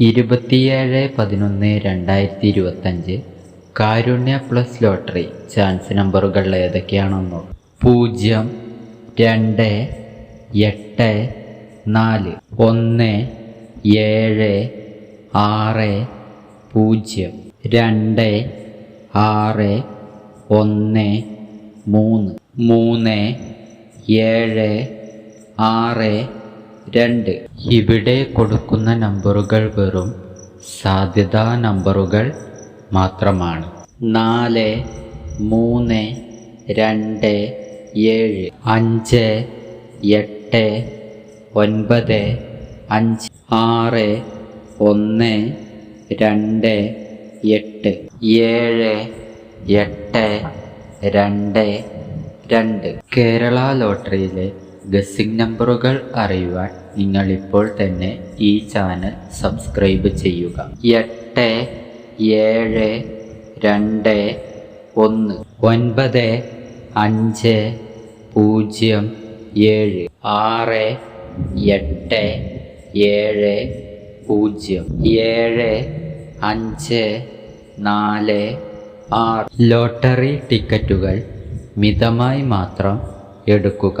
ഇരുപത്തിയേഴ് പതിനൊന്ന് രണ്ടായിരത്തി ഇരുപത്തഞ്ച് കാരുണ്യ പ്ലസ് ലോട്ടറി ചാൻസ് നമ്പറുകൾ ഏതൊക്കെയാണെന്നോ? പൂജ്യം രണ്ട് എട്ട് നാല് ഒന്ന് ഏഴ് ആറ് പൂജ്യം രണ്ട് ആറ് ഒന്ന് മൂന്ന് മൂന്ന് ഏഴ് ആറ് രണ്ട്. ഇവിടെ കൊടുക്കുന്ന നമ്പറുകൾ വെറും സാധ്യതാ നമ്പറുകൾ മാത്രമാണ്. നാല് മൂന്ന് രണ്ട് ഏഴ്. അഞ്ച് എട്ട് ഒൻപത് അഞ്ച്. ആറ് ഒന്ന് രണ്ട് എട്ട്. ഏഴ് എട്ട് രണ്ട് രണ്ട്. കേരള ലോട്ടറിയിലെ ഗസിംഗ് നമ്പറുകൾ അറിയുവാൻ നിങ്ങൾ ഇപ്പോൾ തന്നെ ഈ ചാനൽ സബ്സ്ക്രൈബ് ചെയ്യുക. എട്ട് ഏഴ് രണ്ട് ഒന്ന് ഒൻപത് അഞ്ച് പൂജ്യം ഏഴ് ആറ് എട്ട് ഏഴ് പൂജ്യം ഏഴ് അഞ്ച് നാല് ആറ്. ലോട്ടറി ടിക്കറ്റുകൾ മിതമായി മാത്രം എടുക്കുക.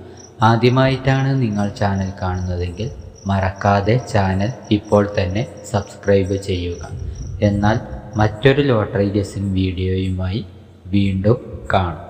ആദ്യമായിട്ടാണ് നിങ്ങൾ ചാനൽ കാണുന്നതെങ്കിൽ മറക്കാതെ ചാനൽ ഇപ്പോൾ തന്നെ സബ്സ്ക്രൈബ് ചെയ്യുക. എന്നാൽ മറ്റൊരു ലോട്ടറി ഗസിംഗ് വീഡിയോയുമായി വീണ്ടും കാണും.